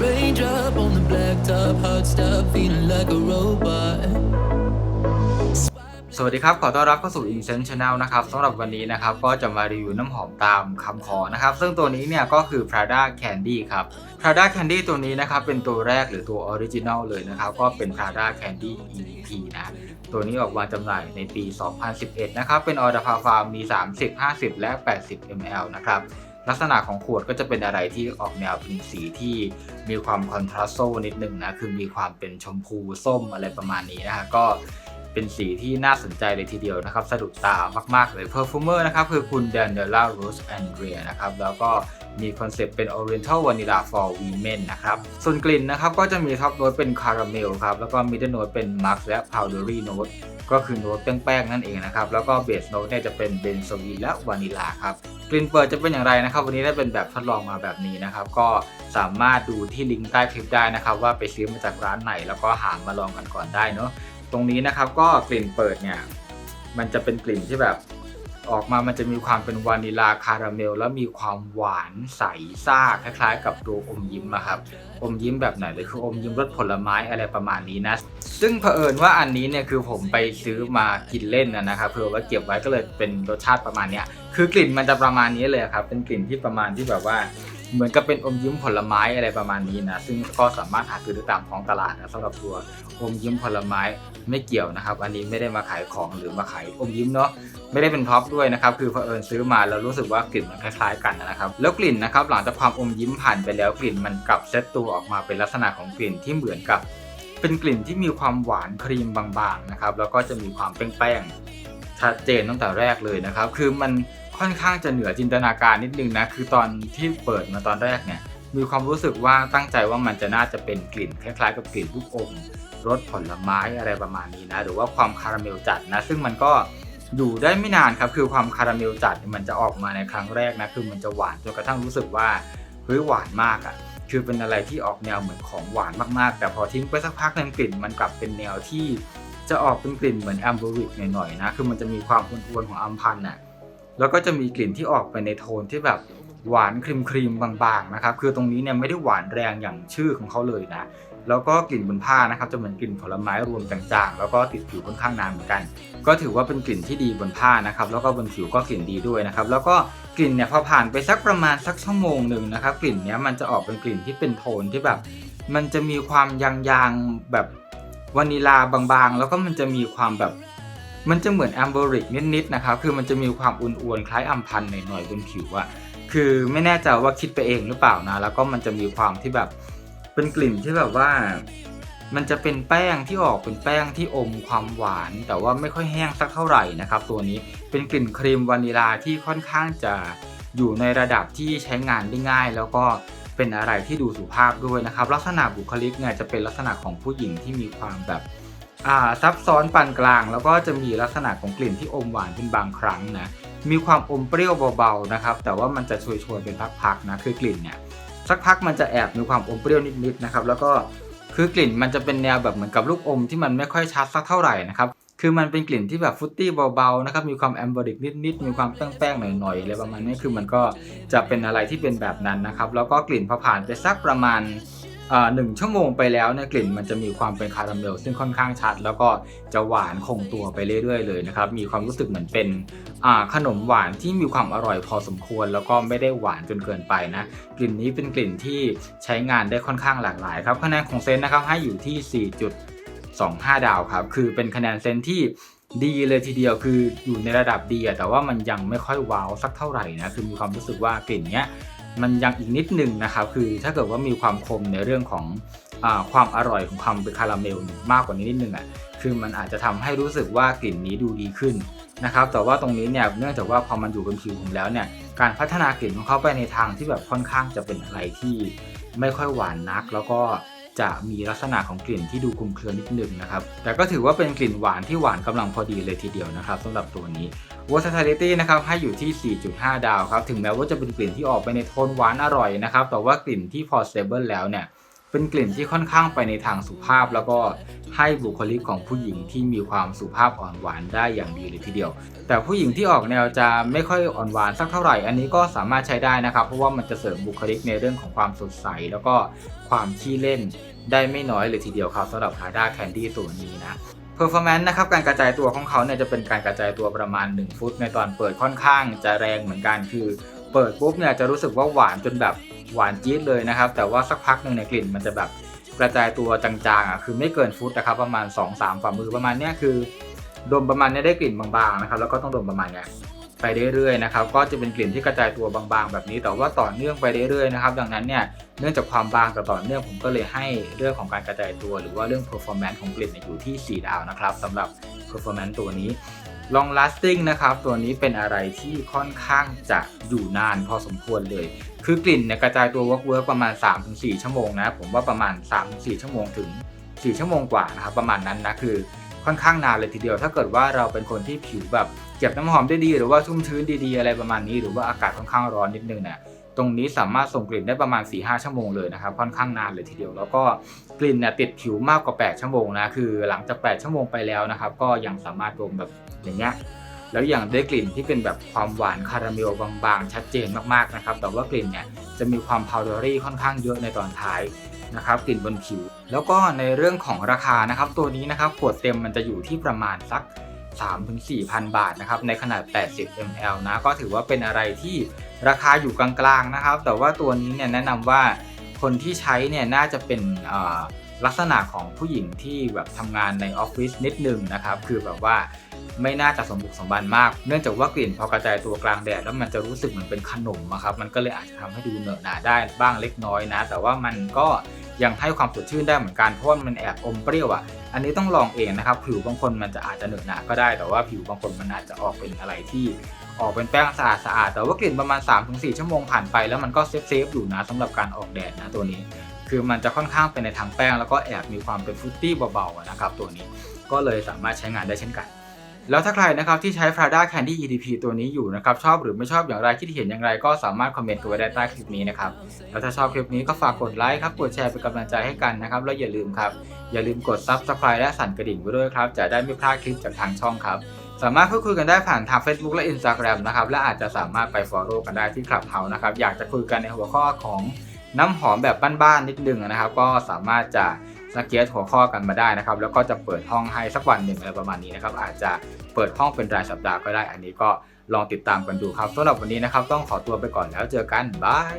Raindrop on the blacktop, hot stuff, feeling like a robot. สวัสดีครับ ขอต้อนรับเข้าสู่ Incent Channel นะครับสำหรับวันนี้นะครับ ก็จะมารีวิวน้ำหอมตามคำขอนะครับ ซึ่งตัวนี้เนี่ยก็คือ Prada Candy ครับ Prada Candy ตัวนี้นะครับ เป็นตัวแรกหรือตัวออริจินัลเลยนะครับ ก็เป็น Prada Candy EP นะ ตัวนี้ออกมางจำหน่ายในปี 2011 นะครับ เป็นออร์ดาฟาฟาร์มมี 30 50 และ 80 ml นะครับ ลักษณะของขวดก็จะเป็นอะไรที่ออกแนวเป็นสีที่มีความคอนทราสโซนิดนึงนะ คือมีความเป็นชมพูส้มอะไรประมาณนี้นะฮะก็เป็นสีที่น่าสนใจเลยทีเดียวนะครับสะดุดตามาก ๆ เลย Perfumer นะครับ คือคุณ Daniela Rose Andrea นะครับ แล้วก็มีคอนเซปต์เป็น Oriental Vanilla for Women นะครับ ส่วนกลิ่นนะครับ ก็จะมีท็อปโน้ตเป็นคาราเมลครับ แล้วก็มิดเดิลโน้ตเป็นมาร์กและ powdery note ก็คือโน้ตแป้งๆนั่นเองนะครับ แล้วก็เบสโน้ตเนี่ยจะเป็นเบนโซวีและวานิลาครับ กลิ่นเปิดจะเป็นอย่างไรนะครับ วันนี้ได้เป็นแบบทดลองมาแบบนี้นะครับ ก็สามารถดูที่ลิงก์ใต้คลิปได้นะครับ ว่าไปซื้อมาจากร้านไหนแล้วก็หามาลองกันก่อนได้เนาะตรงนี้นะครับก็กลิ่นเปิดเนี่ยมันจะเป็นกลิ่นที่แบบ ออกมามันจะมีความเป็นวานิลาคาราเมล แล้วมีความหวานใสซ่าคล้ายๆ กับตัวอมยิ้มอะครับอมยิ้มแบบไหนเลยคืออมยิ้มรสผลไม้อะไรประมาณนี้นะ ซึ่งเผอิญว่าอันนี้เนี่ยคือผมไปซื้อมากินเล่นนะครับเผื่อว่าเก็บไว้ก็เลยเป็นรสชาติประมาณนี้คือกลิ่นมันจะประมาณนี้เลยครับเป็นกลิ่นที่ประมาณที่แบบว่า เหมือนกับเป็นอมยิ้มผลไม้อะไรประมาณนี้นะ ซึ่งก็สามารถหาซื้อได้ตามท้องตลาดนะสำหรับตัวอมยิ้มผลไม้ไม่เกี่ยวนะครับ อันนี้ไม่ได้มาขายของหรือมาขายอมยิ้มเนาะไม่ได้เป็นท็อปด้วยนะครับ คือเผอิญซื้อมาแล้วรู้สึกว่ากลิ่นมันคล้ายๆกันนะครับ แล้วกลิ่นนะครับหลังจากความอมยิ้มผ่านไปแล้วกลิ่นมันกลับเซตตัวออกมาเป็นลักษณะของกลิ่นที่เหมือนกับ เป็นกลิ่นที่มีความหวานครีมบางๆนะครับแล้วก็จะมีความแป้งๆชัดเจนตั้งแต่แรกเลยนะครับ คือมัน ค่อนข้างจะเหนือจินตนาการนิดนึงนะ คือตอนที่เปิดมาตอนแรกเนี่ยมีความรู้สึกว่าตั้งใจว่ามันจะน่าจะเป็นกลิ่นคล้ายๆ กับกลิ่นลูกอมรสผลไม้อะไรประมาณนี้นะ หรือว่าความคาราเมลจัดนะ ซึ่งมันก็อยู่ได้ไม่นานครับ คือความคาราเมลจัดมันจะออกมาในครั้งแรกนะ คือมันจะหวานจนกระทั่งรู้สึกว่าเฮ้ยหวานมากอะ่ะ คือเป็นอะไรที่ออกแนวเหมือนของหวานมากๆ แต่พอทิ้งไปสักพักนึงกลิ่นมันกลับเป็นแนวที่จะออกเป็นกลิ่นเหมือนแอมเบอริกหน่อยๆนะ คือมันจะมีความอ้วนๆของอัมพันธ์น่ะ แล้วก็จะมีกลิ่นที่ออกไปในโทนที่แบบหวานครีมครีมบางๆนะครับ คือตรงนี้เนี่ยไม่ได้หวานแรงอย่างชื่อของเขาเลยนะ แล้วก็กลิ่นบนผ้านะครับจะเหมือนกลิ่นผลไม้รวมจางๆ แล้วก็ติดผิวค่อนข้างนานเหมือนกัน ก็ถือว่าเป็นกลิ่นที่ดีบนผ้านะครับ แล้วก็บนผิวก็กลิ่นดีด้วยนะครับ แล้วก็กลิ่นเนี่ยพอผ่านไปสักประมาณสักชั่วโมงหนึ่งนะครับ กลิ่นเนี้ยมันจะออกเป็นกลิ่นที่เป็นโทนที่แบบ มันจะมีความยางๆแบบวานิลาบางๆ แล้วก็มันจะมีความแบบ มันจะเหมือนแอมเบอริกนิดๆนะครับ คือมันจะมีความอุ่นๆคล้ายอัมพันธ์หน่อยๆบนผิวอะคือไม่แน่ใจว่าคิดไปเองหรือเปล่านะ แล้วก็มันจะมีความที่แบบเป็นกลิ่นที่แบบว่า มันจะเป็นแป้งที่ออกเป็นแป้งที่อมความหวาน แต่ว่าไม่ค่อยแห้งสักเท่าไหร่นะครับ ตัวนี้เป็นกลิ่นครีมวานิลาที่ค่อนข้างจะอยู่ในระดับที่ใช้งานได้ง่าย แล้วก็เป็นอะไรที่ดูสุภาพด้วยนะครับ ลักษณะบุคลิกเนี่ยจะเป็นลักษณะของผู้หญิงที่มีความแบบ อ่าซับซ้อนปานกลาง แล้วก็จะมีลักษณะของกลิ่นที่อมหวานเป็นบางครั้งนะมีความอมเปรี้ยวเบาๆนะครับแต่ว่ามันจะโชยๆเป็นพักๆนะคือกลิ่นเนี่ยสักพักมันจะแอบมีความอมเปรี้ยวนิดๆนะครับแล้วก็คือกลิ่นมันจะเป็นแนวแบบเหมือนกับลูกอมที่มันไม่ค่อยชัดสักเท่าไหร่นะครับคือมันเป็นกลิ่นที่แบบฟุตตี้เบาๆนะครับมีความแอมเบอริกนิดๆมีความแป้งๆหน่อยๆอะไรประมาณนี้คือมันก็จะเป็นอะไรที่เป็นแบบนั้นนะครับแล้วก็กลิ่นพอผ่านไปสักประมาณ หนึ่งชั่วโมงไปแล้วเนี่ยกลิ่นมันจะมีความเป็นคาราเมลซึ่งค่อนข้างชัด แล้วก็จะหวานคงตัวไปเรื่อย ๆ เลยนะครับมีความรู้สึกเหมือนเป็นอ่าขนมหวานที่มีความอร่อยพอสมควร แล้วก็ไม่ได้หวานจนเกินไปนะกลิ่นนี้เป็นกลิ่นที่ใช้งานได้ค่อนข้างหลากหลายครับคะแนนของเซนนะครับให้อยู่ที่ 4.25 ดาวครับคือเป็นคะแนนเซนที่ดีเลยทีเดียวคืออยู่ในระดับดีอะแต่ว่ามันยังไม่ค่อยว้าวสักเท่าไหร่นะคือมีความรู้สึกว่ากลิ่นเนี้ย มันยังอีกนิดหนึ่งนะครับ คือถ้าเกิดว่ามีความคมในเรื่องของอความอร่อยของความเป็นคาราเมลมากกว่านี้นิดนึงอะคือมันอาจจะทำให้รู้สึกว่ากลิ่นนี้ดูดีขึ้นนะครับ แต่ว่าตรงนี้เนี่ยเนื่องจากว่าพอมันอยู่บนผิวผมแล้วเนี่ยการพัฒนากลิ่นของเขาไปในทางที่แบบค่อนข้างจะเป็นอะไรที่ไม่ค่อยหวานนัก แล้วก็จะมีลักษณะของกลิ่นที่ดูคลุมเครือนิดนึงนะครับ แต่ก็ถือว่าเป็นกลิ่นหวานที่หวานกำลังพอดีเลยทีเดียวนะครับสำหรับตัวนี้ versatility นะครับให้อยู่ที่ 4.5 ดาวครับถึงแม้ว่าจะเป็นกลิ่นที่ออกไปในโทนหวานอร่อยนะครับแต่ว่ากลิ่นที่พอ stable แล้วเนี่ยเป็นกลิ่นที่ค่อนข้างไปในทางสุภาพ แล้วก็ให้บุคลิกของผู้หญิงที่มีความสุภาพอ่อนหวานได้อย่างดีเลยทีเดียว แต่ผู้หญิงที่ออกแนวจะไม่ค่อยอ่อนหวานสักเท่าไหร่ อันนี้ก็สามารถใช้ได้นะครับ เพราะว่ามันจะเสริมบุคลิกในเรื่องของความสดใส แล้วก็ความขี้เล่นได้ไม่น้อยเลยทีเดียวครับสำหรับ Prada Candy ตัวนี้นะ Performance นะครับการกระจายตัวของเขาเนี่ยจะเป็นการกระจายตัวประมาณ 1 ฟุต ในตอนเปิดค่อนข้างจะแรงเหมือนกันคือ เปิดปุ๊บเนี่ยจะรู้สึกว่าหวานจนแบบหวานจี๊ดเลยนะครับ แต่ว่าสักพักหนึ่งในกลิ่นมันจะแบบกระจายตัวจางๆอะคือไม่เกินฟุตนะครับประมาณ 2-3 ฝ่ามือประมาณเนี้ยคือ ดมประมาณนี้ได้กลิ่นบางๆนะครับแล้วก็ต้องดมประมาณเนี้ย ไปเรื่อยๆนะครับก็จะเป็นกลิ่นที่กระจายตัวบางๆ แบบนี้ แต่ว่าต่อเนื่องไปเรื่อยๆนะครับดังนั้นเนี่ยเนื่องจากความบางกับต่อเนื่องผมก็เลยให้เรื่องของการกระจายตัว หรือว่าเรื่อง performance ของกลิ่นอยู่ที่ 4 ดาวนะครับสำหรับ performance ตัวนี้ long lasting นะครับตัวนี้เป็นอะไรที่ค่อนข้างจะอยู่นานพอสมควรเลย คือกลิ่นเนี่ยกระจายตัว work work ประมาณ 3-4 ชั่วโมงนะผมว่าประมาณ 3-4 ชั่วโมงถึง 4 ชั่วโมงกว่านะครับประมาณนั้นนะคือ ค่อนข้างนานเลยทีเดียว ถ้าเกิดว่าเราเป็นคนที่ผิวแบบเก็บน้ำหอมได้ดีหรือว่าชุ่มชื้นดีๆอะไรประมาณนี้ หรือว่าอากาศค่อนข้างร้อนนิดนึงเนี่ยตรงนี้สามารถส่งกลิ่นได้ประมาณ 4-5 ชั่วโมงเลยนะครับค่อนข้างนานเลยทีเดียว แล้วก็กลิ่นเนี่ยติดผิวมากกว่า 8 ชั่วโมงนะคือหลังจาก 8 ชั่วโมงไปแล้วนะครับก็ยังสามารถดมแบบอย่างเงี้ยแล้วอย่างได้กลิ่นที่เป็นแบบความหวานคาราเมลบางๆ ชัดเจนมากๆนะครับแต่ว่ากลิ่นเนี่ยจะมีความพาวเดอรี่ค่อนข้างเยอะในตอนท้าย นะครับกลิ่นบนผิว แล้วก็ในเรื่องของราคานะครับตัวนี้นะครับขวดเต็มมันจะอยู่ที่ประมาณสัก 3-4,000 บาทนะครับในขนาด 80 ml นะก็ถือว่าเป็นอะไรที่ราคาอยู่กลางๆนะครับ แต่ว่าตัวนี้เนี่ยแนะนำว่าคนที่ใช้เนี่ยน่าจะเป็นลักษณะของผู้หญิงที่แบบทำงานในออฟฟิศนิดนึงนะครับ คือแบบว่าไม่น่าจะสมบุกสมบันมาก เนื่องจากว่ากลิ่นพอกระจายตัวกลางแดดแล้วมันจะรู้สึกเหมือนเป็นขนมอะครับ มันก็เลยอาจจะทำให้ดูเหนอะหนาได้บ้างเล็กน้อยนะ แต่ว่ามันก็ ยังให้ความสดชื่นได้เหมือนกันเพราะว่ามันแอบอมเปรี้ยวอะอันนี้ต้องลองเองนะครับผิวบางคนมันจะอาจจะเหนอะหนาก็ได้ แต่ว่าผิวบางคนมันอาจจะออกเป็นอะไรที่ออกเป็นแป้งสะอาดสะอาดแต่ว่ากลิ่นประมาณ 3-4 ชั่วโมงผ่านไปแล้วมันก็เซฟเซฟๆอยู่นะสำหรับการออกแดดนะตัวนี้ คือมันจะค่อนข้างเป็นในทางแป้งแล้วก็แอบมีความเป็นฟุตตี้เบาๆนะครับตัวนี้ก็เลยสามารถใช้งานได้เช่นกัน แล้วถ้าใครนะครับที่ใช้ Prada Candy EDP ตัวนี้อยู่นะครับชอบหรือไม่ชอบอย่างไรคิดเห็นอย่างไรก็สามารถคอมเมนต์กันไว้ได้ใต้คลิปนี้นะครับแล้วถ้าชอบคลิปนี้ก็ฝากกดไลค์ครับกดแชร์เป็นกำลังใจให้กันนะครับแล้วอย่าลืมครับอย่าลืมกด Subscribe และสั่นกระดิ่งไว้ด้วยครับจะได้ไม่พลาดคลิปจากทางช่องครับสามารถพูดคุยกันได้ผ่านทาง Facebook และ Instagram นะครับและอาจจะสามารถไป Follow กันได้ที่ Clubhouse นะครับอยากจะคุยกันในหัวข้อของน้ำหอมแบบบ้านๆนิดนึงนะครับ ก็สามารถจะ สเก็ตหัวข้อกันมาได้นะครับ แล้วก็จะเปิดห้องให้สักวันหนึ่งอะไรประมาณนี้นะครับ อาจจะเปิดห้องเป็นรายสัปดาห์ก็ได้ อันนี้ก็ลองติดตามกันดูครับสำหรับวันนี้นะครับ ต้องขอตัวไปก่อนแล้วเจอกันบาย